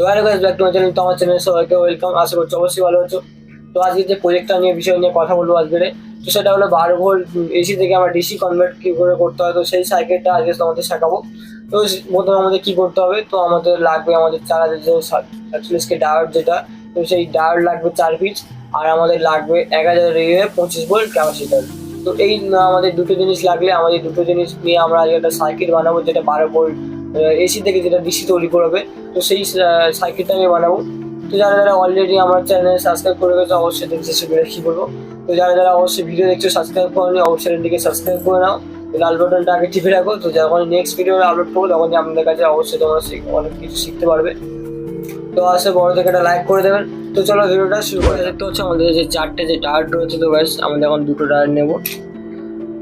তো hello guys back to my channel তো আমার চ্যানেলে সবাইকে ওয়েলকাম আশা করছি অবশ্যই ভালো আছো। তো আজকে যে প্রজেক্টটা নিয়ে, বিষয় নিয়ে কথা বলব আজকে। তো সেটা হলো বারো ভোল্ট এসি থেকে আমরা ডিসি কনভার্ট কী করে করতে হয়, তো সেই সার্কিটটা আজকে তোমাদের শেখাবো। তো প্রথমে আমাদের কী করতে হবে, তো আমাদের লাগবে আমাদের চার হাজার যে সাতচল্লিশ কে ডায়োড যেটা, তো সেই ডায়োড লাগবে চার পিস আর আমাদের লাগবে এক হাজার রিয়ে পঁচিশ ভোল্ট ক্যাপাসিটার তো এই, আমাদের দুটো জিনিস লাগলে আমাদের দুটো জিনিস নিয়ে আমরা আজকে একটা সার্কিট বানাবো, যেটা বারো ভোল্ট এসি থেকে যেটা ডিসি তৈরি করবে, তো সেই সার্কিটটা আমি বানাবো। তো যারা যারা অলরেডি আমার চ্যানেল সাবস্ক্রাইব করে গেছে, অবশ্যই দেখছে সেগুলো কী বলব? তো যারা যারা অবশ্যই ভিডিও দেখছ সাবস্ক্রাইব করে নিও অবশ্যই চ্যানেলটিকে সাবস্ক্রাইব করে নাও। লাল বাটনটা আগে টিপে রাখো, তো যখন নেক্সট ভিডিও আপলোড করব তখন আপনাদের কাছে অবশ্যই তোমরা অনেক কিছু শিখতে পারবে। তো আসে বড় থেকে একটা লাইক করে দেবেন। তো চলো ভিডিওটা শুরু করে দেখতে হচ্ছে আমাদের যে চারটে যে ডার্ট রয়েছে, তো ব্যাস, আমাদের এখন দুটো টায়ার নেব।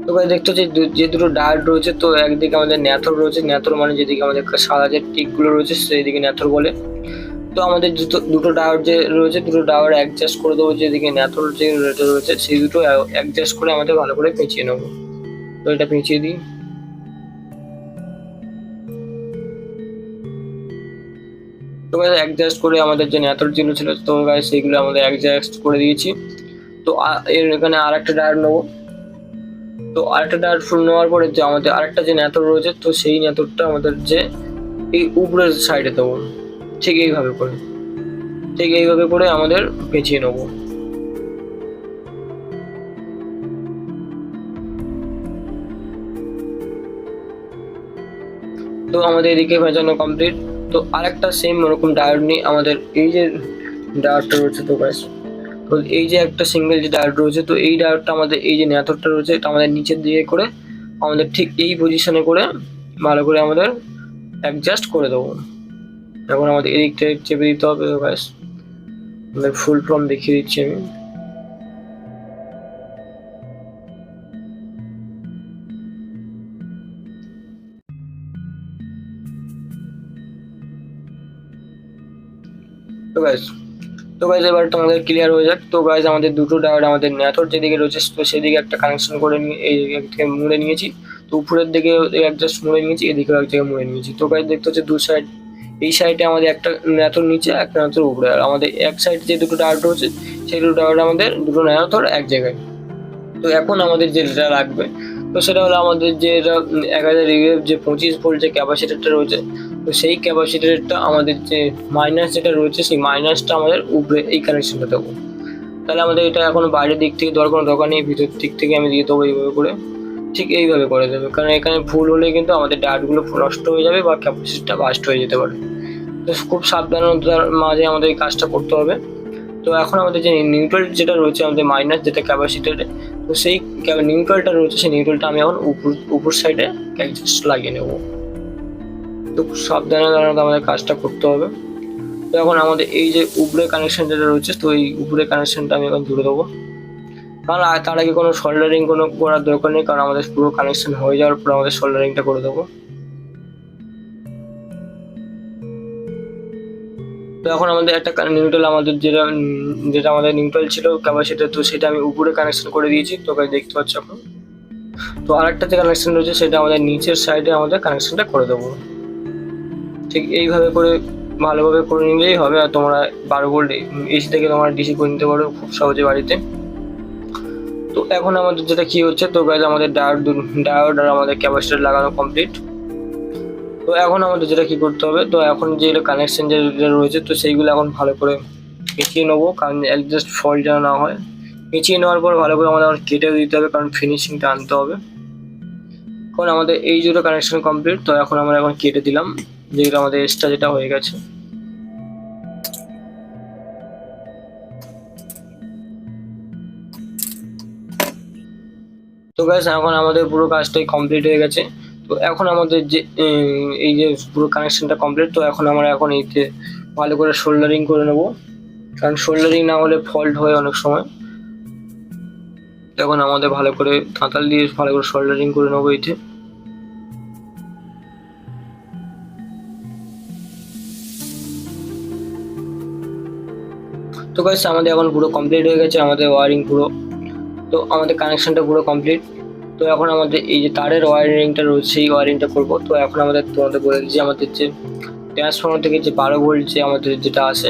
তো ভাই দেখতে হচ্ছে যে দুটো ডার্ট রয়েছে, তো একদিকে আমাদের ন্যাথর রয়েছে। ন্যাথর মানে যেদিকে আমাদের সাদা যে টিকগুলো রয়েছে সেই দিকে ন্যাথর বলে। তো আমাদের দুটো দুটো ডায়োড যে রয়েছে, দুটো ডায়োড অ্যাডজাস্ট করে দেবো, যেদিকে ন্যাথর যে রয়েছে সেই দুটো অ্যাডজাস্ট করে আমাদের ভালো করে পেঁচিয়ে নেব। তো এটা পেঁচিয়ে দিই। তো গাইস অ্যাডজাস্ট করে আমাদের যে ন্যাথর যেগুলো ছিল তো সেইগুলো আমাদের অ্যাডজাস্ট করে দিয়েছি। তো এর এখানে আর একটা ডায়োড নেব। তো আরেকটা ডায়োড ফুল নেওয়ার পরে যে আমাদের আরেকটা যে ন্যাথর রয়েছে, তো সেই ন্যাথরটা আমাদের যে এই উপরের সাইডে দেবো। ঠিক এইভাবে করে। ঠিক এইভাবে করে আমাদের পেঁচিয়ে নেব। তো আমাদের এদিকে ভেজানো কমপ্লিট তো আরেকটা সেম ওরকম ডায়োড নিয়ে আমাদের এই যে ডায়োডটা রয়েছে, তো ব্যাস তো এই যে একটা সিঙ্গেল যে ডায়োড রয়েছে, তো এই ডায়োডটা আমাদের, এই যে ন্যাথরটা রয়েছে, এটা আমাদের নিচের দিকে করে আমাদের ঠিক এই পজিশনে করে ভালো করে আমাদের অ্যাডজাস্ট করে দেবো। এখন আমাদের এদিকটা চেপে দিতে হবে, ব্যাস। আমাদের ফুল ফর্ম দেখিয়ে দিচ্ছি আমি। তো গাইস তো গাইজ এবার তোমাদের ক্লিয়ার হয়ে যাক। তো গাইজ আমাদের দুটো ডায়োড আমাদের ন্যাথর যেদিকে রয়েছে, তো সেদিকে একটা কানেকশন করে নিয়ে এই থেকে মুড়ে নিয়েছি। তো উপরের দিকে অ্যাডজাস্ট মুড়ে নিয়েছি এদিকে এক জায়গায় মুড়ে নিয়েছি। তো গাইজ দেখতে হচ্ছে দু সাইড এই সাইডে আমাদের একটা ন্যাথর নিচে, একটা ন্যাথর উপরে। আর আমাদের এক সাইড যে দুটো ডায়োড রয়েছে, সেই দুটো ডায়োড আমাদের দুটো ন্যাথর এক জায়গায়। তো এখন আমাদের যেটা লাগবে, তো সেটা হলো আমাদের যে এক হাজার ইউএফ যে পঁচিশ ভোল্ট যে ক্যাপাসিটারটা রয়েছে তো সেই ক্যাপাসিটারটা আমাদের যে মাইনাস যেটা রয়েছে, সেই মাইনাসটা আমাদের উপরে এই কানেকশনটা দেবো। তাহলে আমাদের এটা এখন বাইরের দিক থেকে দেওয়ার কোনো দরকার নেই ভিতর দিক থেকে আমি দিয়ে দেবো এইভাবে করে। ঠিক এইভাবে করে দেবে, কারণ এখানে ভুল হলে কিন্তু আমাদের ডাটগুলো নষ্ট হয়ে যাবে বা ক্যাপাসিটিটা বাস্ট হয়ে যেতে পারে। তো খুব সাবধানতার মাঝে আমাদের এই কাজটা করতে হবে। তো এখন আমাদের যে নিউট্রাল যেটা রয়েছে, আমাদের মাইনাস যেটা ক্যাপাসিটারে তো সেই নিউট্রালটা রয়েছে, সেই নিউট্রালটা আমি এখন উপর উপর সাইডে লাগিয়ে নেব। তো খুব সাবধানে দাঁড়ানো আমাদের কাজটা করতে হবে। তো এখন আমাদের এই যে উপরে কানেকশন যেটা রয়েছে, তো এই উপরে কানেকশনটা আমি এখন জুড়ে দেবো। কারণ তার আগে কোনো সোল্ডারিং কোনো করার দরকার নেই, কারণ আমাদের পুরো কানেকশন হয়ে যাওয়ার পর আমাদের সোল্ডারিংটা করে দেবো। তো এখন আমাদের একটা নিউট্রাল আমাদের যেটা যেটা আমাদের নিউট্রাল ছিল ক্যাপাসিটি তো সেটা আমি উপরে কানেকশন করে দিয়েছি তোকে দেখতে পাচ্ছ এখন। তো আরেকটা যে কানেকশন রয়েছে, সেটা আমাদের নিচের সাইডে আমাদের কানেকশনটা করে দেবো। ঠিক এইভাবে করে ভালোভাবে করে নিলেই হবে আর তোমরা বারো ভোল্ট এসি থেকে তোমরা ডিসি করে নিতে পারো খুব সহজে বাড়িতে। তো এখন আমাদের যেটা কি হচ্ছে, তো গাইজ আমাদের ডায়োড ডায়োড আর আমাদের ক্যাপাসিটার লাগানো কমপ্লিট তো এখন আমাদের যেটা কি করতে হবে, তো এখন যে কানেকশন যে রয়েছে, তো সেইগুলো এখন ভালো করে পেঁচিয়ে নেব, কারণ অ্যাডজাস্ট ফল্ট যেন না হয়। পেঁচিয়ে নেওয়ার পর ভালো করে আমাদের কেটেও দিতে হবে, কারণ ফিনিশিংটা আনতে হবে। এখন আমাদের এই দুটো কানেকশন কমপ্লিট তো এখন আমরা এখন কেটে দিলাম। যেগুলো আমাদের এক্সট্রা যেটা হয়ে গেছে। তো গ্যাস এখন আমাদের পুরো কাজটাই কমপ্লিট হয়ে গেছে। তো এখন আমাদের যে এই যে পুরো কানেকশনটা কমপ্লিট তো এখন আমরা এখন এইতে ভালো করে শোল্ডারিং করে নেব। কারণ শোল্ডারিং না হলে ফল্ট হয় অনেক সময়। এখন আমাদের ভালো করে তাঁতাল দিয়ে ভালো করে শোল্ডারিং করে নেব এইতে তো গাইস আমাদের এখন পুরো কমপ্লিট হয়ে গেছে, আমাদের ওয়ারিং পুরো। তো আমাদের কানেকশনটা পুরো কমপ্লিট তো এখন আমাদের এই যে তারের ওয়ারিংটা রয়েছে, সেই ওয়ারিংটা করব। তো এখন আমাদের তোমাদের বলে দিচ্ছি, আমাদের যে ট্রান্সফর্মার থেকে যে বারো ভোল্ট যে আমাদের যেটা আছে,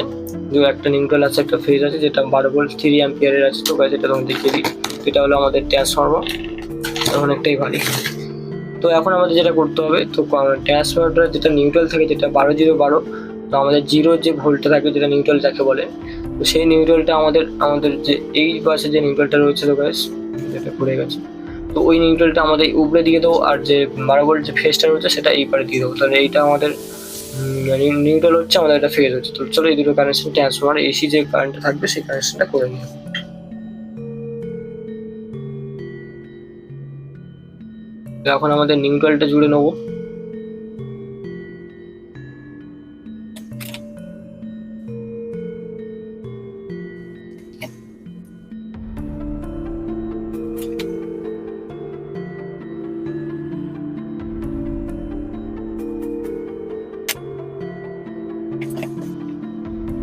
যে একটা নিউট্রাল আছে, একটা ফেজ আছে, যেটা বারো ভোল্ট থ্রি অ্যাম্পিয়ারের আছে, তো গাইজ এটা তোমাকে দেখিয়ে দিই। এটা হলো আমাদের ট্রান্সফর্মার অনেকটাই ভারী তো এখন আমাদের যেটা করতে হবে, তো ট্রান্সফর্মারটা যেটা নিউট্রাল থাকে যেটা বারো জিরো বারো তো আমাদের জিরো যে ভোল্টটা থাকে, যেটা নিউট্রাল যাকে বলে, তো সেই নিউট্রালটা আমাদের আমাদের যে এই পাশে যে নিউট্রালটা রয়েছে তো গাইজ যেটা পড়ে গেছে, তো ওই নিউট্রালটা আমাদের উপরে দিয়ে দেবো আর যে বারো ভোল্ট যে ফেসটা রয়েছে সেটা এই পারে দিয়ে দেবো। তাহলে এইটা আমাদের নিউট্রাল হচ্ছে, আমাদের একটা ফেজ হচ্ছে। তো চলো এই দুটো কানেকশন ট্রান্সফর্মার এসি যে কারেন্টটা থাকবে সেই কানেকশনটা করে নিই। এখন আমাদের নিউট্রালটা জুড়ে নেব।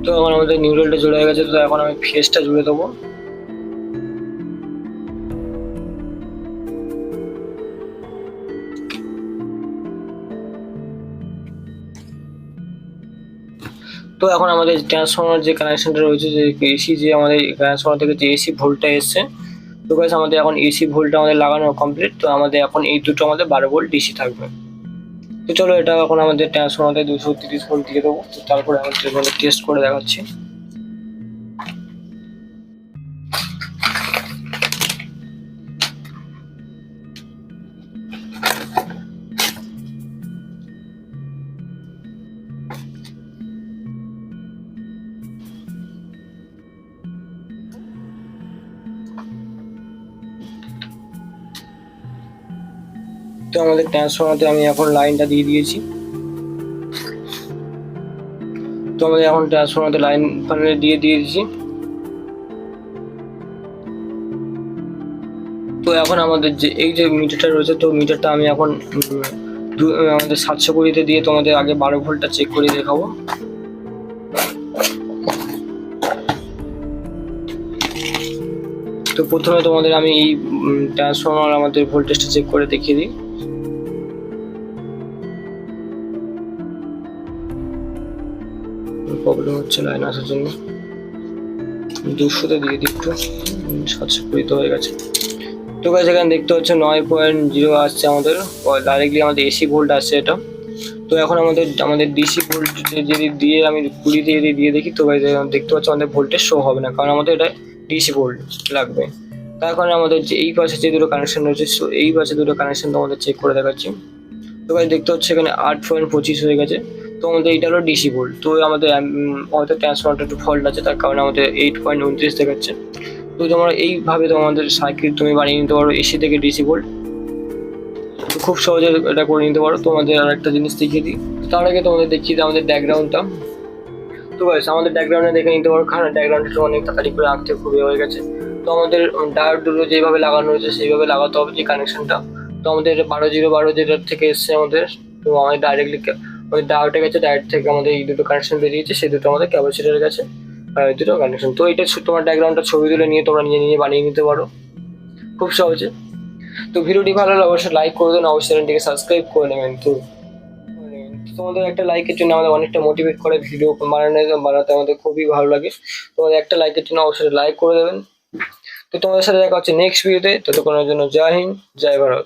তো এখন আমাদের নিউট্রালটা জুড়ে গেছে, তো এখন আমি ফেসটা জুড়ে দেবো। তো এখন আমাদের ট্রান্সফর্মার যে কানেকশনটা রয়েছে, যে এসি যে আমাদের ট্রান্সফর্মার থেকে যে এসি ভোল্টটা এসছে, তো আমাদের এখন এসি ভোল্টটা আমাদের লাগানো কমপ্লিট তো আমাদের এখন এই দুটো আমাদের বারো ভোল্ট ডিসি থাকবে। তো চলো এটা এখন আমাদের ট্রান্সফর্মারে দুশো তিরিশ ভোল্ট দিয়ে দেবো তো তারপরে আমাদের টেস্ট করে দেখাচ্ছি। তো আমাদের ট্রান্সফর্মারতে আমি এখন লাইনটা দিয়ে দিয়েছি। তো আমাদের এখন ট্রান্সফর্মারতে লাইন প্যানেলে দিয়ে দিয়েছি। তো এখন আমাদের যে, এই যে মিটারটা রয়েছে, তো মিটারটা আমি এখন আমাদের সাতশো কুড়িতে দিয়ে তোমাদের আগে বারো ভোল্টটা চেক করে দেখাবো। তো প্রথমে তোমাদের আমি এই ট্রান্সফর্মার আমাদের ভোল্টেজটা চেক করে দেখিয়ে দিই। প্রবলেম হচ্ছে লাইন আসার জন্য। দুশোতে দিয়ে দিই একটু। সাতশো কুড়িতে হয়ে গেছে। তো গাছ এখানে দেখতে হচ্ছে নয় পয়েন্ট জিরো আসছে আমাদের। ডাইরেক্টলি আমাদের এসি ভোল্ট আসছে এটা। তো এখন আমাদের আমাদের ডিসি ভোল্ট যদি দিয়ে আমি কুড়ি দিয়ে দিয়ে দেখি, তো গাছ দেখতে পাচ্ছি আমাদের ভোল্টেজ শো হবে না, কারণ আমাদের এটা ডিসি ভোল্ট লাগবে। তার কারণে আমাদের যে এই পাশে যে দুটো কানেকশন রয়েছে এই পাশে দুটো কানেকশন তো আমাদের চেক করে দেখাচ্ছি। তো ভাই দেখতে হচ্ছে এখানে আট পয়েন্ট পঁচিশ হয়ে গেছে। তো আমাদের এইটা হলো ডিসি ভোল্ট তো আমাদের হয়তো ট্রান্সফর্মারটা একটু ফল্ট আছে, তার কারণে আমাদের এইট পয়েন্ট উনত্রিশ দেখাচ্ছে। তো তোমরা এইভাবে তোমাদের সার্কিট তুমি বানিয়ে নিতে পারো এসি থেকে ডিসি ভোল্ট তো খুব সহজে এটা করে নিতে পারো। তোমাদের আর একটা জিনিস দেখিয়ে দিই। তার আগে তোমাদের দেখিয়ে দিই আমাদের ব্যাকগ্রাউন্ডটা তো গাইস আমাদের ব্যাকগ্রাউন্ডে দেখে নিতে পারো। কারণ ব্যাকগ্রাউন্ডটা অনেক তাড়াতাড়ি করে আঁকতে খুবই হয়ে গেছে। তো আমাদের ডায়োড দুটো যেভাবে লাগানো হয়েছে, সেইভাবে লাগাতে হবে যে কানেকশনটা তো আমাদের বারো জিরো বারো যেটার থেকে এসছে আমাদের, তো আমাদের ডাইরেক্টলি আমাদের ডায়োডে গেছে ডায়োড থেকে আমাদের এই দুটো কানেকশন বেরিয়েছে, সেই দুটো আমাদের ক্যাপাসিটারের কাছে দুটো কানেকশন তো এটা তোমার ডায়াগ্রামটা ছবি তুলে নিয়ে তোমরা নিজে নিজে বানিয়ে নিতে পারো। খুব সহজে। তো ভিডিওটি ভালো লাগলে অবশ্যই লাইক করে দেন অবশ্যই চ্যানেলটিকে সাবস্ক্রাইব করে নেবেন। তো তোমাদের একটা লাইকের জন্য আমাদের অনেকটা মোটিভেট করে ভিডিও বানানো, বানাতে আমাদের খুবই ভালো লাগে। তোমাদের একটা লাইকের জন্য অবশ্যই লাইক করে দেবেন। তো তোমাদের সাথে দেখা হচ্ছে নেক্সট ভিডিওতে ততক্ষণের জন্য জয় হিন্দ, জয় ভারত।